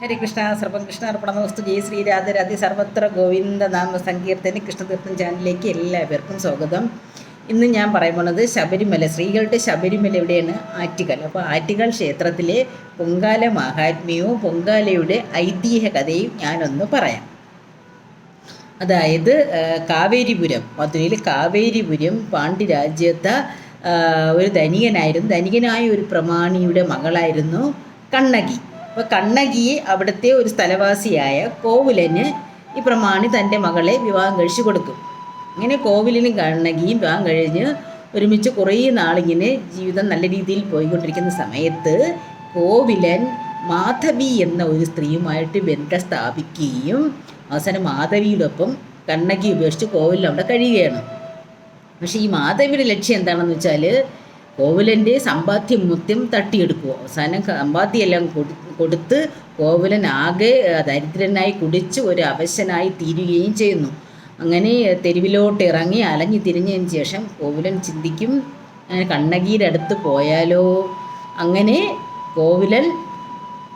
ഹരികൃഷ്ണ കൃഷ്ണാർപ്പണ അർപ്പണമസ്തു. ജയ ശ്രീരാധരാധി സർവത്ര ഗോവിന്ദ നാമ സങ്കീർത്തനി കൃഷ്ണതീർത്ഥം ചാനലിലേക്ക് എല്ലാവർക്കും സ്വാഗതം. ഇന്ന് ഞാൻ പറയുന്നത് ശബരിമല. സ്ത്രീകളുടെ ശബരിമല എവിടെയാണ്? ആറ്റുകാൽ. അപ്പോൾ ആറ്റുകാൽ ക്ഷേത്രത്തിലെ പൊങ്കാല മഹാത്മ്യവും പൊങ്കാലയുടെ ഐതിഹ്യ കഥയും ഞാനൊന്ന് പറയാം. അതായത് കാവേരിപുരം. മധുരയിൽ കാവേരിപുരം പാണ്ഡ്യരാജ്യത്തെ ഒരു ധനികനായിരുന്നു. ധനികനായ ഒരു പ്രമാണിയുടെ മകളായിരുന്നു കണ്ണകി. അപ്പോൾ കണ്ണകിയെ അവിടുത്തെ ഒരു സ്ഥലവാസിയായ കോവിലന് ഈ പ്രമാണി തന്റെ മകളെ വിവാഹം കഴിച്ചു കൊടുക്കും. ഇങ്ങനെ കോവിലിനും കണ്ണകിയും വിവാഹം കഴിഞ്ഞ് ഒരുമിച്ച് കുറേ നാളിങ്ങനെ ജീവിതം നല്ല രീതിയിൽ പോയിക്കൊണ്ടിരിക്കുന്ന സമയത്ത് കോവിലൻ മാധവി എന്ന ഒരു സ്ത്രീയുമായിട്ട് ബന്ധം സ്ഥാപിക്കുകയും അവസാനം മാധവിയോടൊപ്പം കണ്ണകി ഉപേക്ഷിച്ച് കോവിലിൽ അവിടെ കഴിയുകയാണ്. പക്ഷേ ഈ മാധവിയുടെ ലക്ഷ്യം എന്താണെന്ന് വെച്ചാൽ കോവിലന്റെ സമ്പാദ്യം മുത്യം തട്ടിയെടുക്കുക അവസാനം സമ്പാദ്യമെല്ലാം കൊടു കൊടുത്ത് കോവിലൻ ആകെ ദരിദ്രനായി കുടിച്ച് ഒരു അവശനായി തീരുകയും ചെയ്യുന്നു. അങ്ങനെ തെരുവിലോട്ട് ഇറങ്ങി അലഞ്ഞു തിരിഞ്ഞതിന് ശേഷം കോവിലൻ ചിന്തിക്കും അങ്ങനെ അടുത്ത് പോയാലോ? അങ്ങനെ കോവിലൻ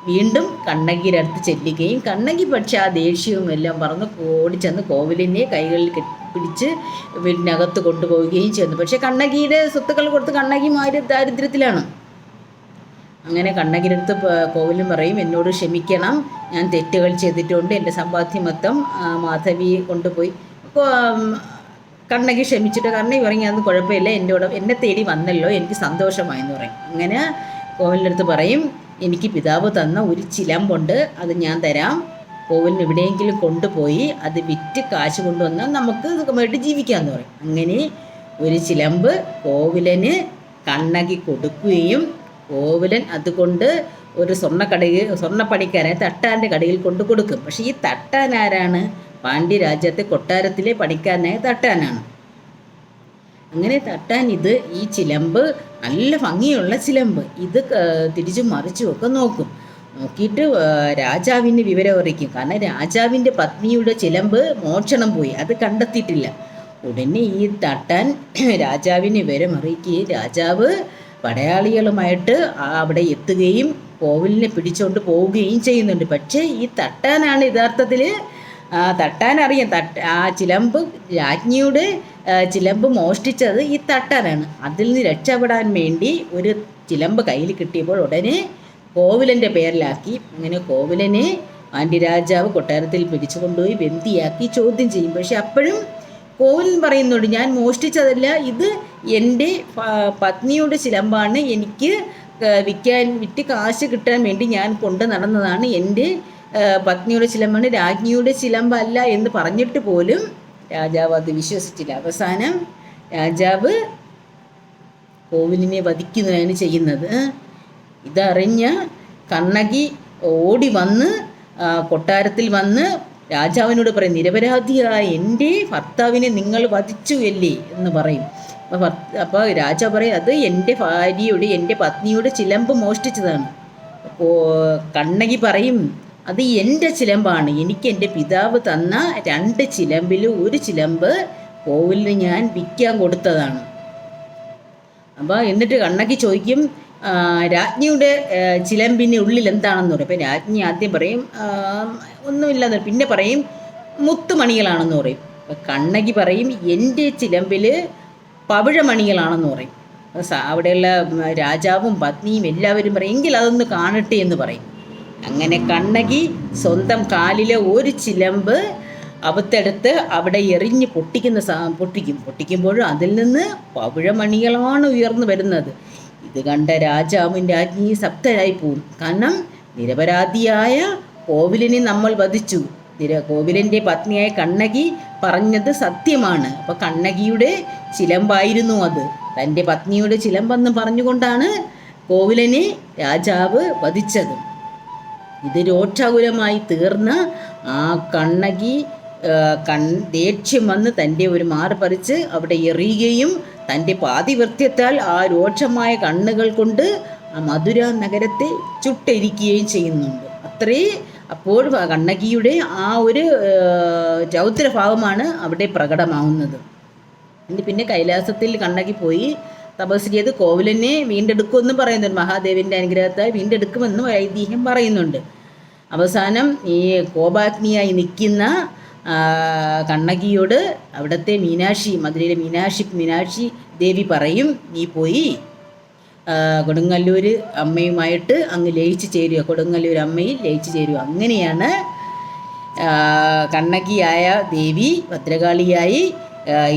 വീണ്ടും കണ്ണകിയുടെ അടുത്ത് ചെല്ലുകയും കണ്ണകി പക്ഷെ ആ ദേഷ്യവും എല്ലാം പറഞ്ഞ് ഓടിച്ചെന്ന് കോവിലിനെ കൈകളിൽ കെട്ടി പിടിച്ച് വീടിനകത്ത് കൊണ്ടുപോവുകയും ചെയ്യുന്നു. പക്ഷെ കണ്ണകിയുടെ സ്വത്തുക്കൾ കൊടുത്ത് കണ്ണകി മാരി ദാരിദ്ര്യത്തിലാണ്. അങ്ങനെ കണ്ണകിയുടെ അടുത്ത് കോവിലും പറയും എന്നോട് ക്ഷമിക്കണം. ഞാൻ തെറ്റുകൾ ചെയ്തിട്ടുണ്ട്. എന്റെ സമ്പാദ്യം മാധവി കൊണ്ടുപോയി. കണ്ണകി ക്ഷമിച്ചിട്ട് കാരണം ഇവറങ്ങി അതൊന്നും കുഴപ്പമില്ല. എന്നോട് എന്നെ തേടി വന്നല്ലോ. എനിക്ക് സന്തോഷമായെന്ന് പറയും. അങ്ങനെ കോവിലിന്റെ അടുത്ത് പറയും എനിക്ക് പിതാവ് തന്ന ഒരു ചിലമ്പുണ്ട്. അത് ഞാൻ തരാം. കോവിലിന് എവിടെയെങ്കിലും കൊണ്ടുപോയി അത് വിറ്റ് കാശ് കൊണ്ടുവന്നാൽ നമുക്ക് സുഖമായിട്ട് ജീവിക്കാമെന്ന് പറയും. അങ്ങനെ ഒരു ചിലമ്പ് കോവിലന് കണ്ണകി കൊടുക്കുകയും കോവിലൻ അതുകൊണ്ട് ഒരു സ്വർണക്കടയിൽ സ്വർണപ്പണിക്കാരെ തട്ടാന്റെ കടയിൽ കൊണ്ടു കൊടുക്കും. പക്ഷേ ഈ തട്ടാൻ ആരാണ്? പാണ്ഡ്യരാജ്യത്തെ കൊട്ടാരത്തിലെ പണിക്കാരനായ തട്ടാനാണ്. അങ്ങനെ തട്ടാൻ ഇത് ഈ ചിലമ്പ് നല്ല ഭംഗിയുള്ള ചിലമ്പ്. ഇത് തിരിച്ചു മറിച്ചുമൊക്കെ നോക്കും. നോക്കിയിട്ട് രാജാവിന് വിവരം അറിയിക്കും. കാരണം രാജാവിന്റെ പത്നിയുടെ ചിലമ്പ് മോഷണം പോയി. അത് കണ്ടെത്തിയിട്ടില്ല. ഉടനെ ഈ തട്ടൻ രാജാവിന് വിവരം അറിയിക്കുകയും രാജാവ് പടയാളികളുമായിട്ട് അവിടെ എത്തുകയും കോവിലിനെ പിടിച്ചുകൊണ്ട് പോവുകയും ചെയ്യുന്നുണ്ട്. പക്ഷേ ഈ തട്ടാനാണ് യഥാർത്ഥത്തിൽ തട്ടാൻ അറിയാം തട്ട ആ ചിലമ്പ് രാജ്ഞിയുടെ ചിലമ്പ് മോഷ്ടിച്ചത് ഈ തട്ടാനാണ്. അതിൽ നിന്ന് രക്ഷപ്പെടാൻ വേണ്ടി ഒരു ചിലമ്പ് കയ്യിൽ കിട്ടിയപ്പോൾ ഉടനെ കോവിലന്റെ പേരിലാക്കി. അങ്ങനെ കോവിലനെ പാണ്ഡ്യരാജാവ് കൊട്ടാരത്തിൽ പിടിച്ചു കൊണ്ടുപോയി ബന്ദിയാക്കി ചോദ്യം ചെയ്യും. പക്ഷെ അപ്പോഴും കോവിലൻ പറയുന്നുണ്ട് ഞാൻ മോഷ്ടിച്ചതല്ല ഇത് എന്റെ പത്നിയുടെ ചിലമ്പാണ് എനിക്ക് വിൽക്കാൻ വിറ്റ് കാശ് കിട്ടാൻ വേണ്ടി ഞാൻ കൊണ്ട് നടന്നതാണ്. എന്റെ പത്നിയുടെ ചിലമ്പാണ് രാജ്ഞിയുടെ ചിലമ്പല്ല എന്ന് പറഞ്ഞിട്ട് പോലും രാജാവ് അത് വിശ്വസിച്ചില്ല. അവസാനം രാജാവ് കോവിലിനെ വധിക്കുന്നതാണ് ചെയ്യുന്നത്. ഇതറിഞ്ഞ കണ്ണകി ഓടി വന്ന് കൊട്ടാരത്തിൽ വന്ന് രാജാവിനോട് പറയും നിരപരാധിയായ എന്റെ ഭർത്താവിനെ നിങ്ങൾ വധിച്ചു അല്ലേ എന്ന് പറയും. അപ്പോൾ രാജാവ് പറയും അത് എന്റെ ഭാര്യയുടെ എന്റെ പത്നിയുടെ ചിലമ്പ് മോഷ്ടിച്ചതാണ്. അപ്പോൾ കണ്ണകി പറയും അത് എന്റെ ചിലമ്പാണ്. എനിക്ക് എന്റെ പിതാവ് തന്ന രണ്ട് ചിലമ്പിൽ ഒരു ചിലമ്പ് കോവിലിന് ഞാൻ വിൽക്കാൻ കൊടുത്തതാണ്. അപ്പോൾ എന്നിട്ട് കണ്ണകി ചോദിക്കും രാജ്ഞിയുടെ ചിലമ്പിന്റെ ഉള്ളിൽ എന്താണെന്ന് പറയും. അപ്പം രാജ്ഞി ആദ്യം പറയും ഒന്നുമില്ലാതെ. പിന്നെ പറയും മുത്തുമണികളാണെന്ന് പറയും. അപ്പം കണ്ണകി പറയും എന്റെ ചിലമ്പിൽ പവിഴമണികളാണെന്ന് പറയും. അവിടെയുള്ള രാജാവും പത്നിയും എല്ലാവരും പറയും എങ്കിൽ അതൊന്ന് കാണട്ടെ എന്ന് പറയും. അങ്ങനെ കണ്ണകി സ്വന്തം കാലിലെ ഒരു ചിലമ്പ് അവത്തെടുത്ത് അവിടെ എറിഞ്ഞ് പൊട്ടിക്കുന്ന സാ പൊട്ടിക്കും. പൊട്ടിക്കുമ്പോഴും അതിൽ നിന്ന് പവിഴമണികളാണ് ഉയർന്നു വരുന്നത്. ഇത് കണ്ട രാജാവും രാജ്ഞിയും സപ്തരായി പോവും കാരണം നിരപരാധിയായ കോവിലിനെ നമ്മൾ വധിച്ചു. നിര കോവിലിന്റെ പത്നിയായ കണ്ണകി പറഞ്ഞത് സത്യമാണ്. അപ്പോൾ കണ്ണകിയുടെ ചിലമ്പായിരുന്നു അത്. തന്റെ പത്നിയുടെ ചിലമ്പെന്ന് പറഞ്ഞുകൊണ്ടാണ് കോവിലനെ രാജാവ് വധിച്ചത്. ഇത് രോക്ഷാകുലമായി തീർന്ന ആ കണ്ണകി കൺ ദേഷ്യം വന്ന് തന്റെ ഒരു മാറ് പറിച്ച് അവിടെ എറിയുകയും തന്റെ പാതിവൃത്യത്താൽ ആ രോക്ഷമായ കണ്ണുകൾ കൊണ്ട് ആ മധുര നഗരത്തെ ചുട്ടരിക്കുകയും ചെയ്യുന്നുണ്ട്. അത്രേ അപ്പോൾ കണ്ണകിയുടെ ആ ഒരു ചൗത്രഭാവമാണ് അവിടെ പ്രകടമാവുന്നത്. എന്നിട്ട് പിന്നെ കൈലാസത്തിൽ കണ്ണകി പോയി തപസ് ചെയ്ത് കോവിലനെ വീണ്ടെടുക്കുമെന്ന് പറയുന്നുണ്ട്. മഹാദേവിന്റെ അനുഗ്രഹത്താൽ വീണ്ടെടുക്കുമെന്നും ഐതിഹ്യം പറയുന്നുണ്ട്. അവസാനം ഈ കോപാഗ്നിയായി നിൽക്കുന്ന കണ്ണകിയോട് അവിടുത്തെ മീനാക്ഷി മധുരയിലെ മീനാക്ഷി മീനാക്ഷി ദേവി പറയും നീ പോയി കൊടുങ്ങല്ലൂർ അമ്മയുമായിട്ട് അങ്ങ് ലയിച്ചു ചേരുക. കൊടുങ്ങല്ലൂർ അമ്മയിൽ ലയിച്ചു ചേരുക. അങ്ങനെയാണ് കണ്ണകിയായ ദേവി ഭദ്രകാളിയായി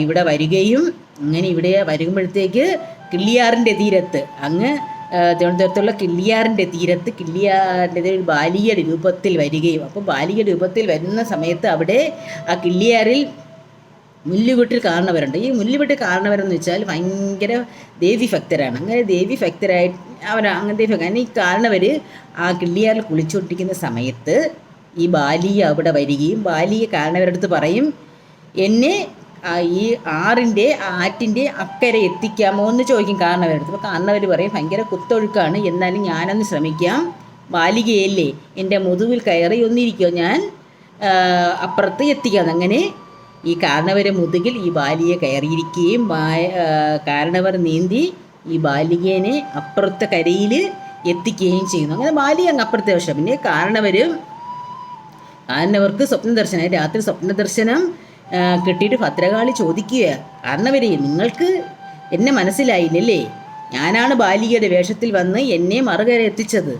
ഇവിടെ വരികയും അങ്ങനെ ഇവിടെ വരുമ്പോഴത്തേക്ക് കിള്ളിയാറിന്റെ തീരത്ത് അങ്ങ് തിരുവനന്തപുരത്തുള്ള കിള്ളിയാറിന്റെ തീരത്ത് കിള്ളിയാറിന്റെ ഒരു ബാലിക രൂപത്തിൽ വരികയും അപ്പോൾ ബാലിക രൂപത്തിൽ വരുന്ന സമയത്ത് അവിടെ ആ കിള്ളിയാറിൽ മുല്ലുവീട്ടിൽ കാണുന്നവരുണ്ട്. ഈ മുല്ലുവീട്ടിൽ കാണുന്നവരെന്ന് വെച്ചാൽ ഭയങ്കര ദേവി ഭക്തരാണ്. അങ്ങനെ ദേവി ഭക്തരായി അവർ അങ്ങനെ ദേവി ഭക്തർ ഈ കാണുന്നവർ ആ കിള്ളിയാറിൽ കുളിച്ചുകൊണ്ടിരിക്കുന്ന സമയത്ത് ഈ ബാലിയ അവിടെ വരികയും ബാലിയെ കാണുന്നവരടുത്ത് പറയും എന്നെ ഈ ആറിന്റെ ആറ്റിന്റെ അക്കരെ എത്തിക്കാമോ എന്ന് ചോദിക്കും കാരണവരടുത്ത് അപ്പോൾ കാരണവർ പറയും ഭയങ്കര കുത്തൊഴുക്കാണ്. എന്നാലും ഞാനൊന്ന് ശ്രമിക്കാം. ബാലികയല്ലേ എന്റെ മുതുവിൽ കയറി ഒന്നിരിക്കോ ഞാൻ? അപ്പുറത്ത് എത്തിക്കാം. അങ്ങനെ ഈ കാരണവരെ മുതുകിൽ ഈ ബാലിയെ കയറിയിരിക്കുകയും കാരണവർ നീന്തി ഈ ബാലികേനെ അപ്പുറത്തെ കരയിൽ എത്തിക്കുകയും ചെയ്യുന്നു. അങ്ങനെ ബാലിക അങ്ങ് അപ്പുറത്തെ വശം. പിന്നെ കാരണവരും കാരണവർക്ക് സ്വപ്ന ദർശനം രാത്രി സ്വപ്ന ദർശനം കിട്ടിയിട്ട് ഭദ്രകാളി ചോദിക്കുക. കാരണവരെ നിങ്ങൾക്ക് എന്നെ മനസ്സിലായില്ലല്ലേ? ഞാനാണ് ബാലികയുടെ വേഷത്തിൽ വന്ന് എന്നെ മറുകര എത്തിച്ചത്.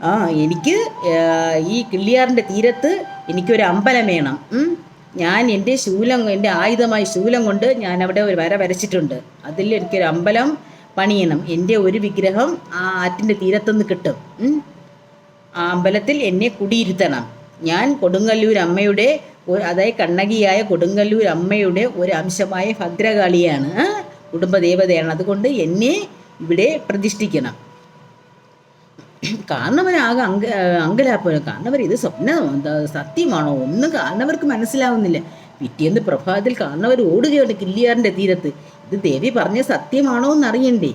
ആ എനിക്ക് ഈ കിള്ളിയാറിന്റെ തീരത്ത് എനിക്കൊരു അമ്പലം വേണം. ഞാൻ എന്റെ ശൂലം എന്റെ ആയുധമായി ശൂലം കൊണ്ട് ഞാൻ അവിടെ ഒരു വര വരച്ചിട്ടുണ്ട്. അതിൽ എനിക്കൊരു അമ്പലം പണിയണം. എന്റെ ഒരു വിഗ്രഹം ആ ആറ്റിന്റെ തീരത്തുനിന്ന് കിട്ടും. ആ അമ്പലത്തിൽ എന്നെ കുടിയിരുത്തണം. ഞാൻ കൊടുങ്ങല്ലൂർ അമ്മയുടെ അതായത് കണ്ണകിയായ കൊടുങ്ങല്ലൂർ അമ്മയുടെ ഒരു അംശമായ ഭദ്രകാളിയാണ് കുടുംബദേവതയാണ് അതുകൊണ്ട് എന്നെ ഇവിടെ പ്രതിഷ്ഠിക്കണം. കാരണവരാകെ അങ്ക അങ്കലാപ്പനം കാരണവർ ഇത് സ്വപ്നം സത്യമാണോ? ഒന്നും കാരണവർക്ക് മനസ്സിലാവുന്നില്ല. പിറ്റേന്ന് പ്രഭാതത്തിൽ കാരണവർ ഓടുകയാണ് കില്ലിയാറിന്റെ തീരത്ത്. ഇത് ദേവി പറഞ്ഞ സത്യമാണോ എന്നറിയണ്ടേ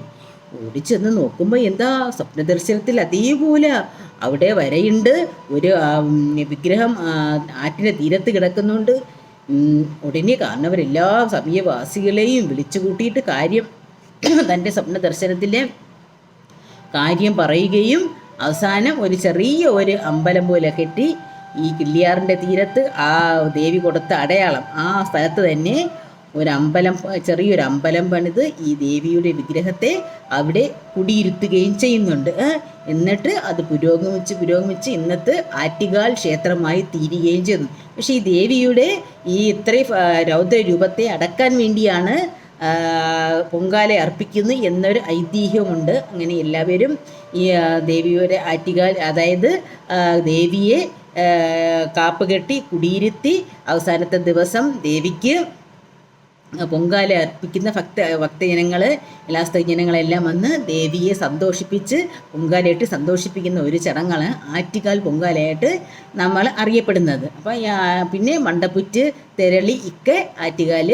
ഓടിച്ചെന്ന് നോക്കുമ്പോൾ എന്താ സ്വപ്ന ദർശനത്തിൽ അതേപോലെ അവിടെ വരയുണ്ട്. ഒരു വിഗ്രഹം ആറ്റിന്റെ തീരത്ത് കിടക്കുന്നുണ്ട്. ഉടനെ കാരണവരെല്ലാ സമീപവാസികളെയും വിളിച്ചു കൂട്ടിയിട്ട് കാര്യം തന്റെ സ്വപ്ന ദർശനത്തിലെ കാര്യം പറയുകയും അവസാനം ഒരു ചെറിയ ഒരു അമ്പലം പോലെ കെട്ടി ഈ കിള്ളിയാറിന്റെ തീരത്ത് ആ ദേവി കൊടുത്ത അടയാളം ആ സ്ഥലത്ത് തന്നെ ഒരു അമ്പലം ചെറിയൊരു അമ്പലം പണിത് ഈ ദേവിയുടെ വിഗ്രഹത്തെ അവിടെ കുടിയിരുത്തുകയും ചെയ്യുന്നുണ്ട്. എന്നിട്ട് അത് പുരോഗമിച്ച് പുരോഗമിച്ച് ഇന്നത്തെ ആറ്റുകാൽ ക്ഷേത്രമായി തീരുകയും ചെയ്യുന്നു പക്ഷേ ഈ ദേവിയുടെ ഈ ഇത്രയും രൗദ്രരൂപത്തെ രൗദ്ര രൂപത്തെ അടക്കാൻ വേണ്ടിയാണ് പൊങ്കാല അർപ്പിക്കുന്നു എന്നൊരു ഐതിഹ്യമുണ്ട്. അങ്ങനെ എല്ലാവരും ഈ ദേവിയുടെ ആറ്റുകാൽ അതായത് ദേവിയെ കാപ്പ് കെട്ടി കുടിയിരുത്തി അവസാനത്തെ ദിവസം ദേവിക്ക് പൊങ്കാല അർപ്പിക്കുന്ന ഭക്ത ഭക്തജനങ്ങൾ എല്ലാ സ്ത്രീജനങ്ങളെല്ലാം വന്ന് ദേവിയെ സന്തോഷിപ്പിച്ച് പൊങ്കാലയിട്ട് സന്തോഷിപ്പിക്കുന്ന ഒരു ചടങ്ങാണ് ആറ്റിക്കാൽ പൊങ്കാലയായിട്ട് നമ്മൾ അറിയപ്പെടുന്നത്. അപ്പം പിന്നെ മണ്ടപ്പുറ്റ് തെരളി ഇക്കെ ആറ്റുകാൽ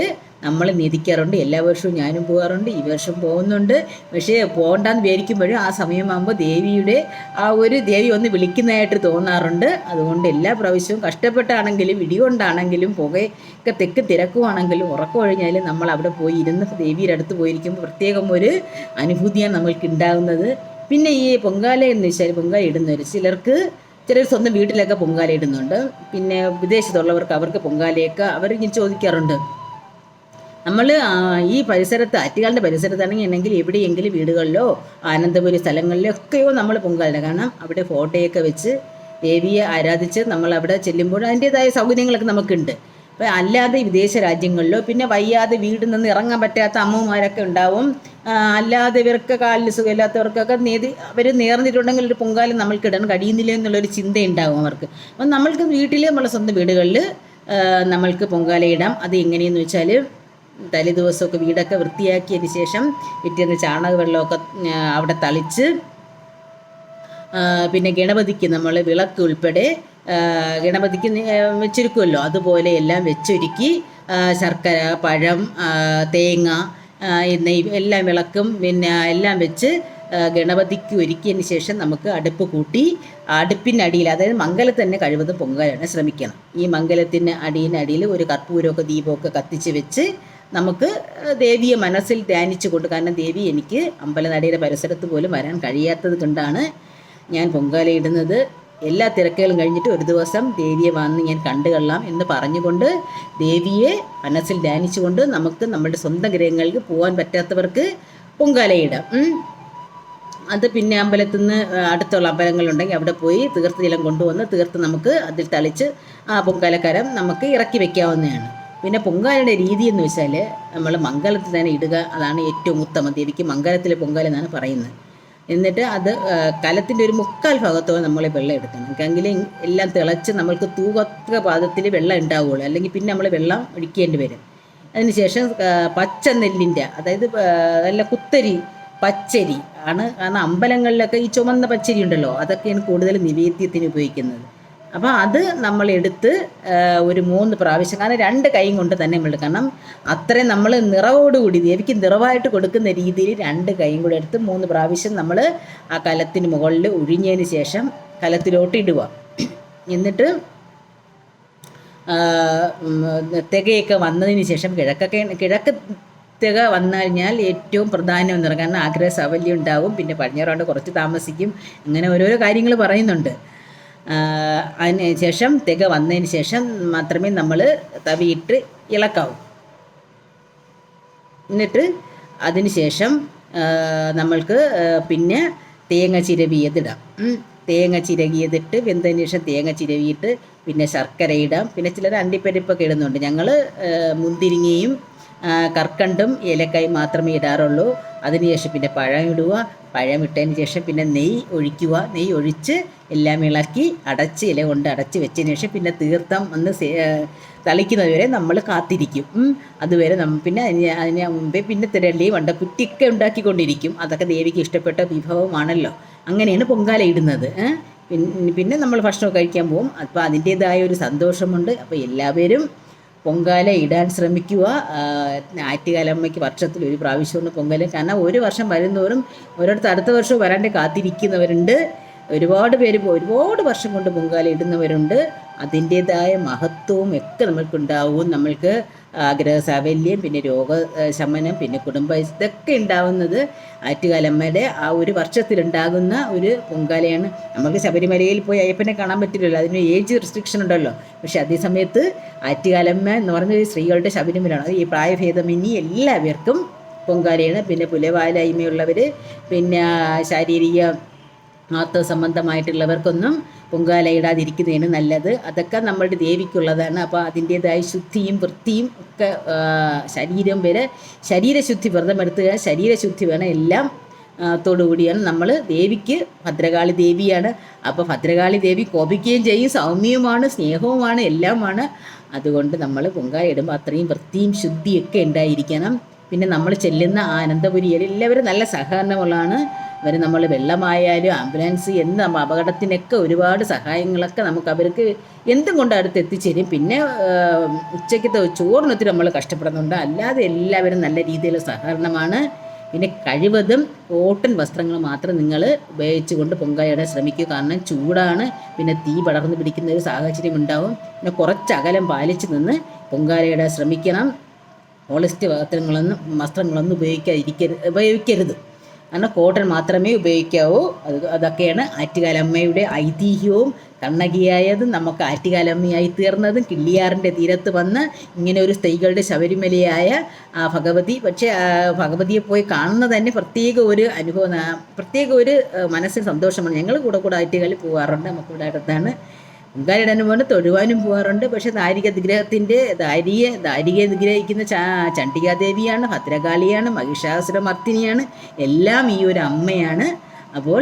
നമ്മൾ നിധിക്കാറുണ്ട് എല്ലാ വർഷവും ഞാനും പോകാറുണ്ട് ഈ വർഷം പോകുന്നുണ്ട്. പക്ഷേ പോകണ്ടെന്ന് വിചാരിക്കുമ്പോഴും ആ സമയമാകുമ്പോൾ ദേവിയുടെ ആ ഒരു ദേവി ഒന്ന് വിളിക്കുന്നതായിട്ട് തോന്നാറുണ്ട്. അതുകൊണ്ട് എല്ലാ പ്രാവശ്യവും കഷ്ടപ്പെട്ടാണെങ്കിലും ഇടികൊണ്ടാണെങ്കിലും പുകയൊക്കെ തെക്ക് തിരക്കുവാണെങ്കിലും ഉറക്കമൊഴിഞ്ഞാലും നമ്മൾ അവിടെ പോയി ഇരുന്ന് ദേവിയുടെ അടുത്ത് പോയിരിക്കുമ്പോൾ പ്രത്യേകം ഒരു അനുഭൂതിയാണ് നമ്മൾക്ക് ഉണ്ടാകുന്നത്. പിന്നെ ഈ പൊങ്കാല എന്ന് വെച്ചാൽ പൊങ്കാല ഇടുന്നവർ ചിലർക്ക് ചിലർ സ്വന്തം വീട്ടിലൊക്കെ പൊങ്കാല ഇടുന്നുണ്ട്. പിന്നെ വിദേശത്തുള്ളവർക്ക് അവർക്ക് പൊങ്കാലയൊക്കെ അവർ ചോദിക്കാറുണ്ട്. നമ്മൾ ഈ പരിസരത്ത് ആറ്റുകാലിന്റെ പരിസരത്താണെങ്കിൽ ഉണ്ടെങ്കിൽ എവിടെയെങ്കിലും വീടുകളിലോ ആനന്ദപുരി സ്ഥലങ്ങളിലോ ഒക്കെയോ നമ്മൾ പൊങ്കാലിട കാരണം അവിടെ ഫോട്ടോയൊക്കെ വെച്ച് ദേവിയെ ആരാധിച്ച് നമ്മൾ അവിടെ ചെല്ലുമ്പോൾ അതിന്റേതായ സൗകര്യങ്ങളൊക്കെ നമുക്കുണ്ട്. അപ്പോൾ അല്ലാതെ വിദേശ രാജ്യങ്ങളിലോ പിന്നെ വയ്യാതെ വീട് നിന്ന് ഇറങ്ങാൻ പറ്റാത്ത അമ്മമാരൊക്കെ ഉണ്ടാവും. അല്ലാതെ ഇവർക്ക് കാലിൽ സുഖമില്ലാത്തവർക്കൊക്കെ നേതി അവർ നേർന്നിട്ടുണ്ടെങ്കിൽ ഒരു പൊങ്കാലം നമ്മൾക്ക് ഇടാൻ കഴിയുന്നില്ല എന്നുള്ളൊരു ചിന്ത ഉണ്ടാവും അവർക്ക്. അപ്പം നമ്മൾക്ക് വീട്ടിൽ നമ്മളെ സ്വന്തം വീടുകളിൽ നമ്മൾക്ക് പൊങ്കാല ഇടാം. അത് എങ്ങനെയെന്ന് വെച്ചാൽ തലേ ദിവസമൊക്കെ വീടൊക്കെ വൃത്തിയാക്കിയതിന് ശേഷം പിറ്റേന്ന് ചാണക വെള്ളമൊക്കെ അവിടെ തളിച്ച് പിന്നെ ഗണപതിക്ക് നമ്മൾ വിളക്ക് ഉൾപ്പെടെ ഗണപതിക്ക് വെച്ചിരിക്കുമല്ലോ അതുപോലെ എല്ലാം വെച്ചൊരുക്കി ശർക്കര പഴം തേങ്ങ എന്നീ എല്ലാം വിളക്കും പിന്നെ എല്ലാം വെച്ച് ഗണപതിക്ക് ഒരുക്കിയതിന് ശേഷം നമുക്ക് അടുപ്പ് കൂട്ടി അടുപ്പിനടിയിൽ അതായത് മംഗലത്ത് തന്നെ കഴിവതും പൊങ്കാലാണ് ശ്രമിക്കണം. ഈ മംഗലത്തിന് അടിയിനടിയിൽ ഒരു കർപ്പൂരമൊക്കെ ദീപമൊക്കെ കത്തിച്ച് വെച്ച് നമുക്ക് ദേവിയെ മനസ്സിൽ ധ്യാനിച്ചുകൊണ്ട് കാരണം ദേവി എനിക്ക് അമ്പലനടയുടെ പരിസരത്ത് പോലും വരാൻ കഴിയാത്തത് കൊണ്ടാണ് ഞാൻ പൊങ്കാലയിടുന്നത് എല്ലാ തിരക്കുകളും കഴിഞ്ഞിട്ട് ഒരു ദിവസം ദേവിയെ വന്ന് ഞാൻ കണ്ടുകൊള്ളാം എന്ന് പറഞ്ഞുകൊണ്ട് ദേവിയെ മനസ്സിൽ ധ്യാനിച്ചുകൊണ്ട് നമുക്ക് നമ്മുടെ സ്വന്തം ഗ്രഹങ്ങൾക്ക് പോകാൻ പറ്റാത്തവർക്ക് പൊങ്കാലയിടാം അത് പിന്നെ അമ്പലത്തിൽ നിന്ന് അടുത്തുള്ള അമ്പലങ്ങളുണ്ടെങ്കിൽ അവിടെ പോയി തീർത്ഥ ജലം കൊണ്ടുവന്ന് തീർത്ത് നമുക്ക് അതിൽ തളിച്ച് ആ പൊങ്കാലക്കരം നമുക്ക് ഇറക്കി വെക്കാവുന്നതാണ്. പിന്നെ പൊങ്കാലയുടെ രീതി എന്ന് വെച്ചാൽ നമ്മൾ മംഗലത്തിൽ തന്നെ ഇടുക അതാണ് ഏറ്റവും ഉത്തമം. ദേവിക്ക് മംഗലത്തിലെ പൊങ്കാല എന്നാണ് പറയുന്നത്. എന്നിട്ട് അത് കലത്തിന്റെ ഒരു മുക്കാൽ ഭാഗത്തോളം നമ്മൾ വെള്ളം എടുക്കണം. എങ്കിൽ എല്ലാം തിളച്ച് നമ്മൾക്ക് തൂകത്ത പാദത്തിൽ വെള്ളം ഉണ്ടാവുകയുള്ളൂ അല്ലെങ്കിൽ പിന്നെ നമ്മൾ വെള്ളം ഒഴിക്കേണ്ടി വരും. അതിനുശേഷം പച്ച നെല്ലിന്റെ അതായത് നല്ല കുത്തരി പച്ചരി ആണ്. കാരണം അമ്പലങ്ങളിലൊക്കെ ഈ ചുമന്ന പച്ചരി ഉണ്ടല്ലോ അതൊക്കെയാണ് കൂടുതൽ നിവേദ്യത്തിന് ഉപയോഗിക്കുന്നത്. അപ്പോൾ അത് നമ്മൾ എടുത്ത് ഒരു മൂന്ന് പ്രാവശ്യം കാരണം രണ്ട് കൈയും കൊണ്ട് തന്നെ നമ്മൾ എടുക്കണം. അത്രയും നമ്മൾ നിറവോടുകൂടി ദേവിക്ക് നിറവായിട്ട് കൊടുക്കുന്ന രീതിയിൽ രണ്ട് കൈയും കൂടെ എടുത്ത് മൂന്ന് പ്രാവശ്യം നമ്മൾ ആ കലത്തിന് മുകളിൽ ഒഴിഞ്ഞതിന് ശേഷം കലത്തിലോട്ട് ഇടുക. എന്നിട്ട് തികയൊക്കെ വന്നതിന് ശേഷം കിഴക്കൊക്കെ കിഴക്ക് തിക വന്നു കഴിഞ്ഞാൽ ഏറ്റവും പ്രധാനം എന്ന് കാരണം ആഗ്രഹ സാഫല്യം ഉണ്ടാവും. പിന്നെ പടിഞ്ഞാറോണ്ട് കുറച്ച് താമസിക്കും. ഇങ്ങനെ ഓരോരോ കാര്യങ്ങൾ പറയുന്നുണ്ട്. അതിന് ശേഷം തിക വന്നതിന് ശേഷം മാത്രമേ നമ്മൾ തവിയിട്ട് ഇളക്കാവൂ. എന്നിട്ട് അതിന് ശേഷം നമ്മൾക്ക് പിന്നെ തേങ്ങ ചിരവിയതിടാം. തേങ്ങ ചിരകിയതിട്ട് വെന്തതിന് ശേഷം തേങ്ങ ചിരവിയിട്ട് പിന്നെ ശർക്കര ഇടാം. പിന്നെ ചിലർ അണ്ടിപ്പരിപ്പൊക്കെ ഇടുന്നുണ്ട്. ഞങ്ങൾ മുന്തിരിങ്ങയും കർക്കണ്ടും ഏലക്കായും മാത്രമേ ഇടാറുള്ളൂ. അതിനുശേഷം പിന്നെ പഴം ഇടുക പഴം ഇട്ടതിന് ശേഷം പിന്നെ നെയ്യ് ഒഴിക്കുക. നെയ്യ് ഒഴിച്ച് എല്ലാം ഇളക്കി അടച്ച് ഇല കൊണ്ട് അടച്ച് വെച്ചതിന് ശേഷം പിന്നെ തീർത്ഥം ഒന്ന് തളിക്കുന്നതുവരെ നമ്മൾ കാത്തിരിക്കും. അതുവരെ നമ്മൾ പിന്നെ അതിന് അതിന് മുമ്പേ പിന്നെ തിരളി വണ്ടക്കുറ്റിയൊക്കെ ഉണ്ടാക്കിക്കൊണ്ടിരിക്കും. അതൊക്കെ ദേവിക്ക് ഇഷ്ടപ്പെട്ട വിഭവമാണല്ലോ. അങ്ങനെയാണ് പൊങ്കാല ഇടുന്നത്. പിന്നെ നമ്മൾ ഭക്ഷണം കഴിക്കാൻ പോകും അപ്പോൾ അതിന്റേതായ ഒരു സന്തോഷമുണ്ട്. അപ്പോൾ എല്ലാവരും പൊങ്കാല ഇടാൻ ശ്രമിക്കുക. ആറ്റുകാലമ്മയ്ക്ക് വർഷത്തിൽ ഒരു പ്രാവശ്യമാണ് പൊങ്കാല കാരണം ഒരു വർഷം വരുന്നവരും ഓരോരുത്തർ അടുത്ത വർഷം വരാണ്ട് കാത്തിരിക്കുന്നവരുണ്ട്. ഒരുപാട് പേര് ഒരുപാട് വർഷം കൊണ്ട് പൊങ്കാല ഇടുന്നവരുണ്ട്. അതിന്റേതായ മഹത്വവും ഒക്കെ നമ്മൾക്കുണ്ടാവും. നമ്മൾക്ക് ആഗ്രഹ സാഫല്യം പിന്നെ രോഗശമനം പിന്നെ കുടുംബ ഇതൊക്കെ ഉണ്ടാവുന്നത് ആറ്റുകാലമ്മയുടെ ആ ഒരു വർഷത്തിലുണ്ടാകുന്ന ഒരു പൊങ്കാലയാണ്. നമുക്ക് ശബരിമലയിൽ പോയി അയ്യപ്പനെ കാണാൻ പറ്റില്ലല്ലോ. അതിന് ഏജ് റെസ്ട്രിക്ഷൻ ഉണ്ടല്ലോ. പക്ഷെ അതേ സമയത്ത് ആറ്റുകാലമ്മ എന്ന് പറഞ്ഞ സ്ത്രീകളുടെ ശബരിമലയാണ്. അത് ഈ പ്രായഭേദമിനി എല്ലാവർക്കും പൊങ്കാലയാണ്. പിന്നെ പുലവാലായ്മയുള്ളവർ പിന്നെ ശാരീരിക ആത്മ സംബന്ധമായിട്ടുള്ളവർക്കൊന്നും പൊങ്കാല ഇടാതിരിക്കുന്നതാണ് നല്ലത്. അതൊക്കെ നമ്മളുടെ ദേവിക്കുള്ളതാണ്. അപ്പോൾ അതിന്റേതായ ശുദ്ധിയും വൃത്തിയും ഒക്കെ ശരീരം വരെ ശരീരശുദ്ധി വ്രതമെടുത്തുക ശരീരശുദ്ധി വേണം എല്ലാം ത്തോടുകൂടിയാണ് നമ്മൾ ദേവിക്ക് ഭദ്രകാളി ദേവിയാണ്. അപ്പോൾ ഭദ്രകാളി ദേവി കോപിക്കുകയും ചെയ്യും. സൗമ്യവുമാണ് സ്നേഹവുമാണ് എല്ലാമാണ്. അതുകൊണ്ട് നമ്മൾ പൊങ്കാല ഇടുമ്പോൾ അത്രയും വൃത്തിയും ശുദ്ധിയൊക്കെ ഉണ്ടായിരിക്കണം. പിന്നെ നമ്മൾ ചെല്ലുന്ന ആനന്ദപുരിയിൽ എല്ലാവരും നല്ല സഹകരണമുള്ളതാണ്. അവർ നമ്മൾ വെള്ളമായാലും ആംബുലൻസ് എന്ന് നമ്മൾ അപകടത്തിനൊക്കെ ഒരുപാട് സഹായങ്ങളൊക്കെ നമുക്ക് അവർക്ക് എന്തും കൊണ്ട് അടുത്ത് എത്തിച്ചേരും. പിന്നെ ഉച്ചയ്ക്കത്തെ ചോറിനൊത്തിരി നമ്മൾ കഷ്ടപ്പെടുന്നുണ്ട്. അല്ലാതെ എല്ലാവരും നല്ല രീതിയിലുള്ള സഹകരണമാണ്. പിന്നെ കഴിവതും കോട്ടൺ വസ്ത്രങ്ങൾ മാത്രം നിങ്ങൾ ഉപയോഗിച്ചുകൊണ്ട് പൊങ്കാലയിടാൻ ശ്രമിക്കുക. കാരണം ചൂടാണ്. പിന്നെ തീ പടർന്നു പിടിക്കുന്ന ഒരു സാഹചര്യം ഉണ്ടാവും. പിന്നെ കുറച്ച് അകലം പാലിച്ച് നിന്ന് പൊങ്കാലയിടാൻ ശ്രമിക്കണം. പോളിസ്റ്റ് വസ്ത്രങ്ങളൊന്നും വസ്ത്രങ്ങളൊന്നും ഉപയോഗിക്കാതിരിക്കരുത് ഉപയോഗിക്കരുത്. കാരണം കോട്ടൺ മാത്രമേ ഉപയോഗിക്കാവൂ. അത് അതൊക്കെയാണ് ആറ്റുകാലമ്മയുടെ ഐതിഹ്യവും കണ്ണകിയായതും നമുക്ക് ആറ്റുകാലമ്മയായി തീർന്നതും. കിള്ളിയാറിന്റെ തീരത്ത് വന്ന് ഇങ്ങനെ ഒരു സ്ത്രീകളുടെ ശബരിമലയായ ആ ഭഗവതി. പക്ഷേ ഭഗവതിയെ പോയി കാണുന്നത് തന്നെ പ്രത്യേക ഒരു അനുഭവം പ്രത്യേക ഒരു മനസ്സിന് സന്തോഷമാണ്. ഞങ്ങൾ കൂടെ കൂടെ ആറ്റുകാലിൽ പോകാറുണ്ട് നമുക്കിവിടെ അടുത്താണ് പൊങ്കാലിടാനും പോലെ തൊഴുവാനും പോകാറുണ്ട് പക്ഷെ ദാരിക നിഗ്രഹത്തിന്റെ ദാരിയെ ദാരികയെ നിഗ്രഹിക്കുന്ന ചണ്ഡികാദേവിയാണ് ഭദ്രകാളിയാണ് മഹിഷാസുരമർത്തിനിയാണ് എല്ലാം ഈ ഒരു അമ്മയാണ്. അപ്പോൾ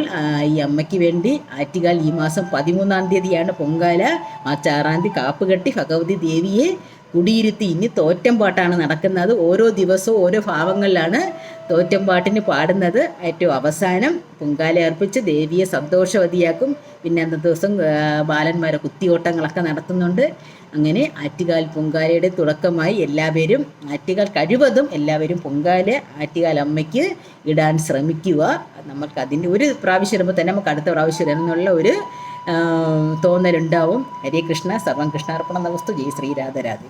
ഈ അമ്മയ്ക്ക് വേണ്ടി ആറ്റുകാൽ ഈ മാസം പതിമൂന്നാം തീയതിയാണ് പൊങ്കാല. മാർച്ച് ആറാം തീയതി കാപ്പ് കെട്ടി ഭഗവതി ദേവിയെ കുടിയിരുത്തി. ഇനി തോറ്റം പാട്ടാണ് നടക്കുന്നത്. ഓരോ ദിവസവും ഓരോ ഭാവങ്ങളിലാണ് തോറ്റം പാട്ടിന് പാടുന്നത്. ഏറ്റവും അവസാനം പൊങ്കാല അർപ്പിച്ച് ദേവിയെ സന്തോഷവതിയാക്കും. പിന്നെ അന്നത്തെ ദിവസം ബാലന്മാരെ കുത്തിയോട്ടങ്ങളൊക്കെ നടത്തുന്നുണ്ട്. അങ്ങനെ ആറ്റുകാൽ പൊങ്കാലയുടെ തുടക്കമായി എല്ലാവരും ആറ്റുകാൽ കഴിവതും എല്ലാവരും പൊങ്കാല ആറ്റുകാൽ അമ്മയ്ക്ക് ഇടാൻ ശ്രമിക്കുക. നമുക്ക് അതിന്റെ ഒരു പ്രാവശ്യം ഇടുമ്പോൾ തന്നെ നമുക്ക് അടുത്ത പ്രാവശ്യം ഇടണമെന്നുള്ള ഒരു തോന്നലുണ്ടാവും. ഹരേ കൃഷ്ണ സർവം കൃഷ്ണാർപ്പണം നമസ്തു. ജയ് ശ്രീ രാധരാധേ